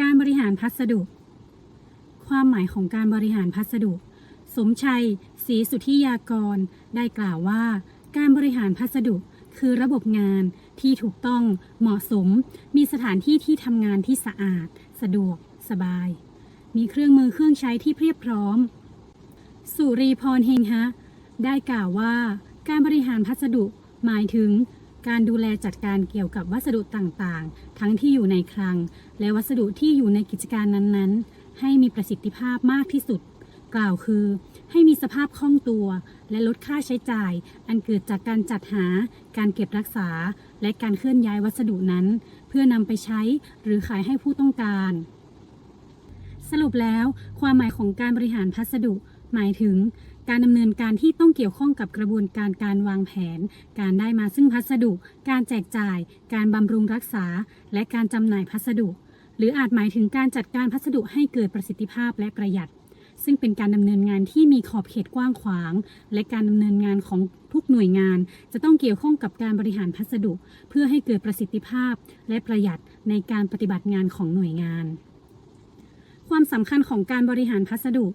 การบริหารพัสดุ ความหมายของการบริหารพัสดุ สมชัยศรีสุทธิยากร ได้กล่าวว่า การบริหารพัสดุคือระบบงานที่ถูกต้องเหมาะสม มีสถานที่ที่ทำงานที่สะอาด สะดวก สบาย มีเครื่องมือเครื่องใช้ที่เพียบพร้อม สุรีพรเฮงฮะ ได้กล่าวว่า การบริหารพัสดุหมายถึง การดูแลจัดการเกี่ยวกับวัสดุต่างๆ ทั้งที่อยู่ในคลัง และวัสดุที่อยู่ในกิจการนั้นๆ ให้มีประสิทธิภาพมากที่สุด กล่าวคือ ให้มีสภาพคล่องตัว และลดค่าใช้จ่าย อันเกิดจากการจัดหา การเก็บรักษา และการเคลื่อนย้ายวัสดุนั้น เพื่อนำไปใช้หรือขายให้ผู้ต้องการ สรุปแล้ว ความหมายของการบริหารพัสดุ หมายถึง การดำเนินการที่ต้องเกี่ยวข้องกับกระบวนการการวางแผน การได้มาซึ่งพัสดุ การแจกจ่าย การบำรุงรักษา และการจำหน่ายพัสดุ หรืออาจหมายถึงการจัดการพัสดุให้เกิดประสิทธิภาพและประหยัด ซึ่งเป็นการดำเนินงานที่มีขอบเขตกว้างขวาง และการดำเนินงานของทุกหน่วยงาน จะต้องเกี่ยวข้องกับการบริหารพัสดุ เพื่อให้เกิดประสิทธิภาพ และประหยัดในการปฏิบัติงานของหน่วยงาน ความสำคัญของการบริหารพัสดุ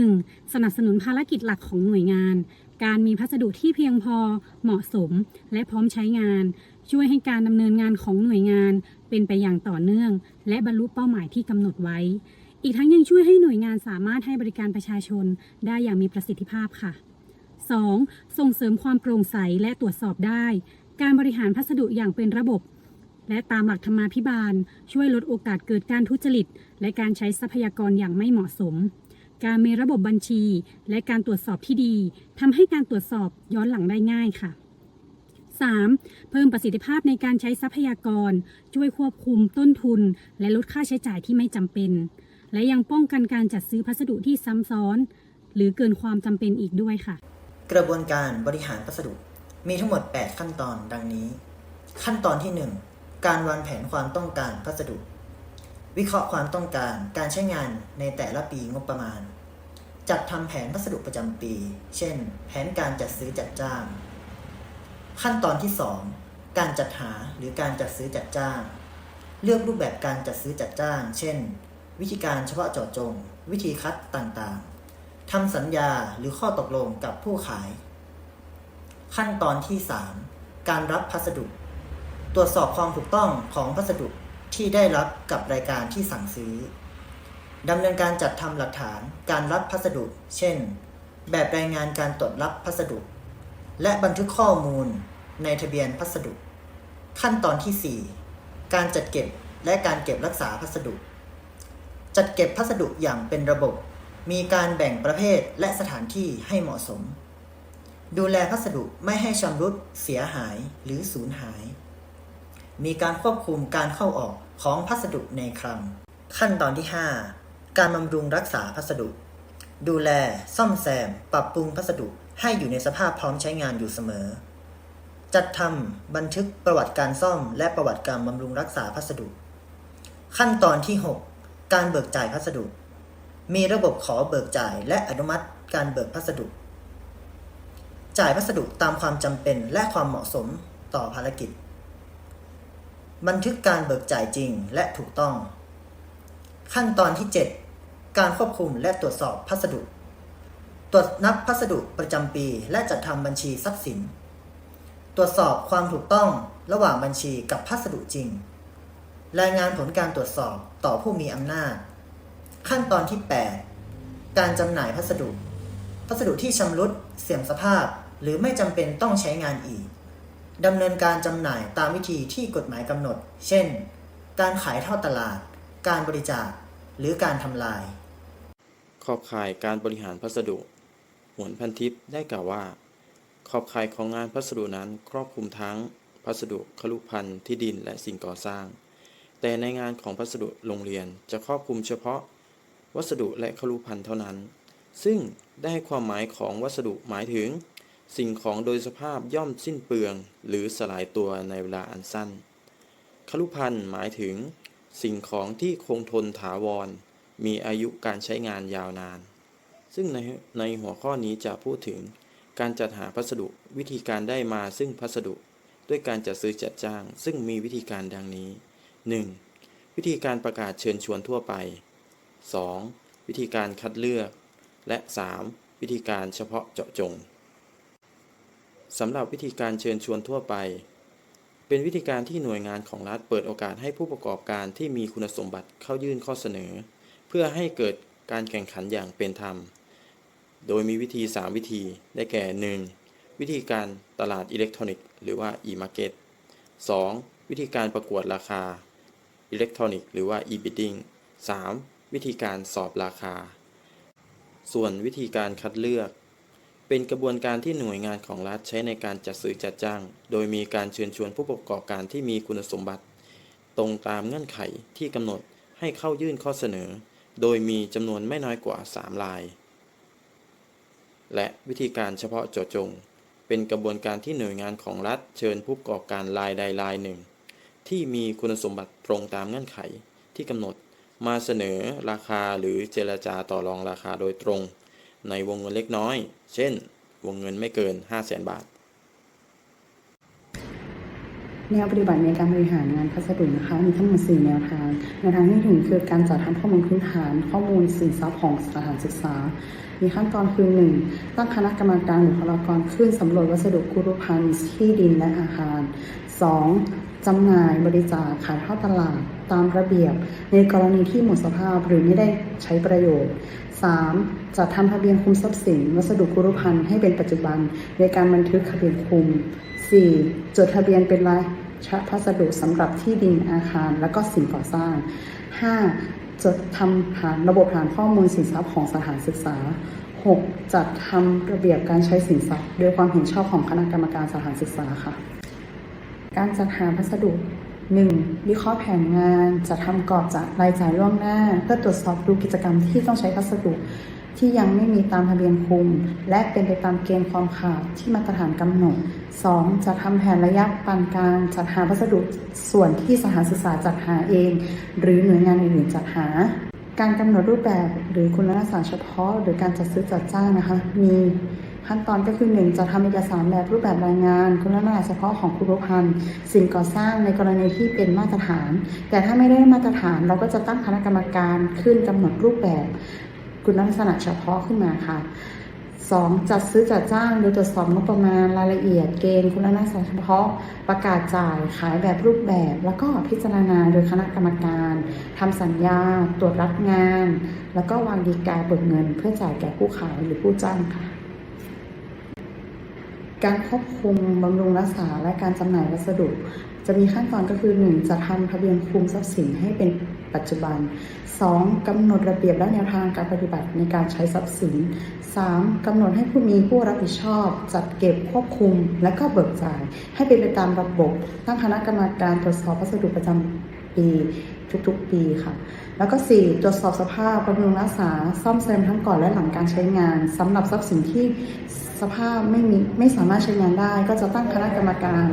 1. สนับสนุนภารกิจหลักของหน่วยงาน การมีพัสดุที่เพียงพอ เหมาะสม และพร้อมใช้งาน ช่วยให้การดำเนินงานของหน่วยงาน เป็นไปอย่างต่อเนื่อง และบรรลุเป้าหมายที่กำหนดไว้ อีกทั้งยังช่วยให้หน่วยงานสามารถให้บริการประชาชนได้อย่างมีประสิทธิภาพค่ะ 2. ส่งเสริมความโปร่งใสและตรวจสอบได้ การบริหารพัสดุอย่างเป็นระบบ และตามหลักธรรมาภิบาล ช่วยลดโอกาสเกิดการทุจริต และการใช้ทรัพยากรอย่างไม่เหมาะสม การมีระบบบัญชี และการตรวจสอบที่ดีทำให้การตรวจสอบย้อนหลังได้ง่ายค่ะ 3. เพิ่มประสิทธิภาพในการใช้ทรัพยากร ช่วยควบคุมต้นทุน และลดค่าใช้จ่ายที่ไม่จำเป็น และยังป้องกันการจัดซื้อพัสดุที่ซ้ำซ้อน หรือเกินความจำเป็นอีกด้วยค่ะ กระบวนการบริหารพัสดุมีทั้งหมด 8 ขั้นตอนดังนี้ ขั้นตอนที่ 1 การวางแผนความต้องการพัสดุ วิเคราะห์ความต้องการการใช้งานในแต่ละปีงบประมาณ จัดทำแผนพัสดุประจำปี เช่น แผนการจัดซื้อจัดจ้าง ขั้นตอนที่ 2 การจัดหาหรือการจัดซื้อจัดจ้าง เลือกรูปแบบการจัดซื้อจัดจ้าง เช่น วิธีการเฉพาะเจาะจง วิธีคัดต่างๆทำสัญญาหรือข้อตกลงกับผู้ขาย ขั้นตอนที่ 3 การรับพัสดุ ตรวจสอบความถูกต้องของพัสดุที่ได้รับกับรายการที่สั่งซื้อดำเนินการจัดทำหลักฐานการรับพัสดุ เช่น แบบรายงานการตรวจรับพัสดุ และบันทึกข้อมูลในทะเบียนพัสดุ ขั้นตอนที่ 4 การจัดเก็บและการเก็บรักษาพัสดุ จัดเก็บพัสดุอย่างเป็นระบบ มีการแบ่งประเภทและสถานที่ให้เหมาะสม ดูแลพัสดุไม่ให้ชำรุดเสียหายหรือสูญหาย มีการควบคุมการเข้าออกของพัสดุในคลัง ขั้นตอนที่ 5 การบำรุงรักษาพัสดุ ดูแล ซ่อมแซม ปรับปรุงพัสดุให้อยู่ในสภาพพร้อมใช้งานอยู่เสมอ จัดทำบันทึกประวัติการซ่อม และประวัติการบำรุงรักษาพัสดุ ขั้นตอนที่ 6 การเบิกจ่ายพัสดุ มีระบบขอเบิกจ่ายและอนุมัติการเบิกพัสดุ จ่ายพัสดุตามความจำเป็นและความเหมาะสมต่อภารกิจ บันทึกการเบิกจ่ายจริงและถูกต้อง ขั้นตอนที่ 7 การควบคุมและตรวจสอบพัสดุ ตรวจนับพัสดุประจำปี และจัดทำบัญชีทรัพย์สิน ตรวจสอบความถูกต้องระหว่างบัญชีกับพัสดุจริง รายงานผลการตรวจสอบต่อผู้มีอำนาจ ขั้นตอนที่ 8 การจำหน่ายพัสดุ พัสดุที่ชำรุดเสื่อมสภาพ หรือไม่จำเป็นต้องใช้งานอีก ดำเนินการจำหน่ายตามวิธีที่กฎหมายกำหนด เช่น การขายทอดตลาด การบริจาค หรือการทำลาย ขอบข่ายการบริหารพัสดุ หวนพันทิพย์ได้กล่าวว่า ขอบข่ายของงานพัสดุนั้นครอบคลุมทั้งพัสดุคลุพันธ์ที่ดินและสิ่งก่อสร้าง แต่ในงานของพัสดุโรงเรียนจะครอบคลุมเฉพาะ วัสดุและคลุพันธ์เท่านั้น ซึ่งได้ความหมายของวัสดุหมายถึง สิ่งของโดยสภาพย่อมสิ้นเปลือง หรือสลายตัวในเวลาอันสั้น คลุพันธ์หมายถึง สิ่งของที่คงทนถาวร มีอายุการใช้งานยาวนาน ซึ่งในในหัวข้อนี้จะพูดถึง การจัดหาพัสดุวิธีการได้มาซึ่งพัสดุ ด้วยการจัดซื้อจัดจ้าง ซึ่งมีวิธีการดังนี้ 1. วิธีการประกาศเชิญชวนทั่วไป 2. วิธีการคัดเลือก และ 3. วิธีการเฉพาะเจาะจง สำหรับวิธีการเชิญชวนทั่วไป เป็นวิธีการที่หน่วยงานของรัฐเปิดโอกาสให้ผู้ประกอบการที่มีคุณสมบัติเข้ายื่นข้อเสนอ เพื่อให้เกิดการแข่งขันอย่างเป็นธรรม โดยมีวิธี 3 วิธี ได้แก่ 1. วิธีการตลาดอิเล็กทรอนิกส์หรือว่า e-market 2. วิธีการประกวดราคาอิเล็กทรอนิกส์หรือว่า e-bidding 3. วิธีการสอบราคา ส่วนวิธีการคัดเลือก เป็นกระบวนการที่หน่วยงานของรัฐใช้ในการจัดซื้อจัดจ้าง โดยมีการเชิญชวนผู้ประกอบการที่มีคุณสมบัติ ตรงตามเงื่อนไขที่กำหนดให้เข้ายื่นข้อเสนอ โดยมีจำนวนไม่น้อยกว่า3ราย และวิธีการเฉพาะเจาะจง เป็นกระบวนการที่หน่วยงานของรัฐเชิญผู้ประกอบการรายใดรายหนึ่ง ที่มีคุณสมบัติตรงตามเงื่อนไขที่กำหนดมาเสนอราคาหรือเจรจาต่อรองราคาโดยตรง ในวงเงินเล็กน้อย เช่น วงเงินไม่เกิน 5 0 0 0 0 0บาท แนวปฏิบัติในการบริหารงานพัสดุนะคะมีทั้งหมด4แนวทางแนวทางที่หนึ่งคือการจัดทำข้อมูลพื้นฐาน ข้อมูลสินทรัพย์ของสถานศึกษา มีขั้นตอนคือ 1. ตั้งคณะกรรมการบุคลากรขึ้นสำรวจวัสดุกุรุภัณฑ์ที่ดินและอาคาร 2. จำหน่ายบริจาคขายทอดตลาดตามระเบียบ ในกรณีที่หมดสภาพหรือไม่ได้ใช้ประโยชน์ 3. จัดทำทะเบียนคุมทรัพย์สิน วัสดุกุรุภัณฑ์ให้เป็นปัจจุบันในการบันทึกทะเบียนคุม 4. จดทะเบียนเป็นรายชพัสดุสำหรับที่ดินอาคาร และก็สิ่งก่อสร้าง 5. จดทำฐานระบบฐานข้อมูลสินทรัพย์ของสถานศึกษา 6. จัดทำระเบียบการใช้สินทรัพย์โดยความเห็นชอบของคณะกรรมการสถานศึกษาค่ะ การจัดหาพัสดุ 1. วิเคราะห์แผนงานจัดทำกรอบจากรายจ่ายล่วงหน้า เพื่อตรวจสอบดูกิจกรรมที่ต้องใช้พัสดุ ที่ยังไม่มีตามทะเบียนคุม และเป็นไปตามเกณฑ์ความขาดที่มาตรฐานกำหนด 2. จัดทำแผนระยะปานกลางจัดหาพัสดุส่วนที่สถานศึกษาจัดหาเอง หรือหน่วยงานอื่นๆจัดหา การกำหนดรูปแบบหรือคุณลักษณะเฉพาะ หรือการจัดซื้อจัดจ้างนะคะ มี ขั้นตอนก็คือ 1. จะทำเอกสารแบบรูปแบบรายงาน คุณลักษณะเฉพาะของคุรุพันธ์สิ่งก่อสร้างในกรณีที่เป็นมาตรฐาน แต่ถ้าไม่ได้มาตรฐานเราก็จะตั้งคณะกรรมการขึ้นกำหนดรูปแบบ คุณลักษณะเฉพาะขึ้นมาค่ะ 2. จัดซื้อจัดจ้างโดยตรวจสอบงบประมาณรายละเอียดเกณฑ์คุณลักษณะเฉพาะประกาศจ่ายขายแบบรูปแบบ แล้วก็พิจารณาโดยคณะกรรมการทำสัญญา ตรวจรับงาน แล้วก็วางดีกาเบิกเงิน เพื่อจ่ายแก่ผู้ขายหรือผู้จ้างค่ะ การควบคุมบำรุงรักษาและการจำหน่ายวัสดุ จะมีขั้นตอนก็คือ 1. จะทำทะเบียนคุมทรัพย์สินให้เป็นปัจจุบัน 2. กำหนดระเบียบและแนวทางการปฏิบัติในการใช้ทรัพย์สิน 3. กำหนดให้ผู้มีผู้รับผิดชอบ จัดเก็บควบคุม และก็เบิกจ่าย ให้เป็นไปตามระบบ ตั้งคณะกรรมการตรวจสอบวัสดุประจำปีทุกๆ ปีค่ะ แล้วก็ 4. ตรวจสอบสภาพบำรุงรักษา ซ่อมแซมทั้งก่อนและหลังการใช้งานสำหรับทรัพย์สินที่ส ภาพไม่มีไม่สามารถใช้งานได้ ก็จะตั้งคณะกรรมการ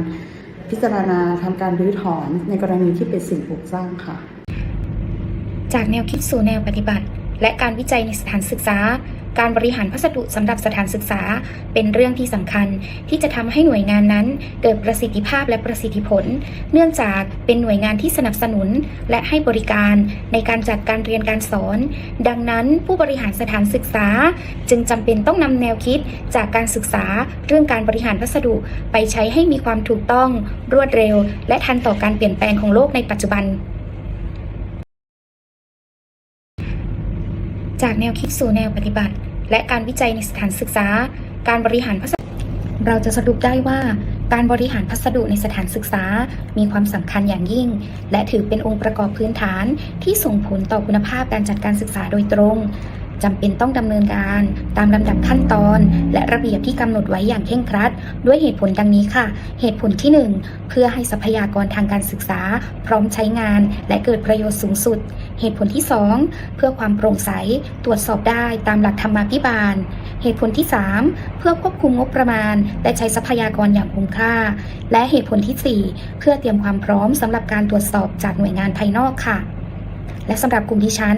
พิจารณาทำการรื้อถอนในกรณีที่เป็นสิ่งปลูกสร้างค่ะ จากแนวคิดสู่แนวปฏิบัติ และการวิจัยในสถานศึกษา การบริหารพัสดุสำหรับสถานศึกษา เป็นเรื่องที่สำคัญที่จะทำให้หน่วยงานนั้น เกิดประสิทธิภาพและประสิทธิผล เนื่องจากเป็นหน่วยงานที่สนับสนุน และให้บริการในการจัดการเรียนการสอน ดังนั้นผู้บริหารสถานศึกษา จึงจำเป็นต้องนำแนวคิดจากการศึกษาเรื่องการบริหารพัสดุไปใช้ให้มีความถูกต้อง รวดเร็ว และทันต่อการเปลี่ยนแปลงของโลกในปัจจุบัน จากแนวคิดสู่แนวปฏิบัติ และการวิจัยในสถานศึกษา การบริหารพัสดุเราจะสรุปได้ว่า การบริหารพัสดุในสถานศึกษา มีความสำคัญอย่างยิ่ง และถือเป็นองค์ประกอบพื้นฐานที่ส่งผลต่อคุณภาพการจัดการศึกษาโดยตรง จำเป็นต้องดำเนินการตามลำดับขั้นตอน และระเบียบที่กำหนดไว้อย่างเคร่งครัด ด้วยเหตุผลดังนี้ค่ะ เหตุผลที่ 1 เพื่อให้ทรัพยากรทางการศึกษา พร้อมใช้งาน และเกิดประโยชน์สูงสุด เหตุผลที่ 2 เพื่อความโปร่งใสตรวจสอบได้ตามหลักธรรมาภิบาล เหตุผลที่ 3 เพื่อควบคุมงบประมาณ และใช้ทรัพยากรอย่างคุ้มค่า และเหตุผลทีสี่4 เพื่อเตรียมความพร้อมสำหรับการตรวจสอบจากหน่วยงานภายนอกค่ะ และสำหรับกลุ่มดิฉัน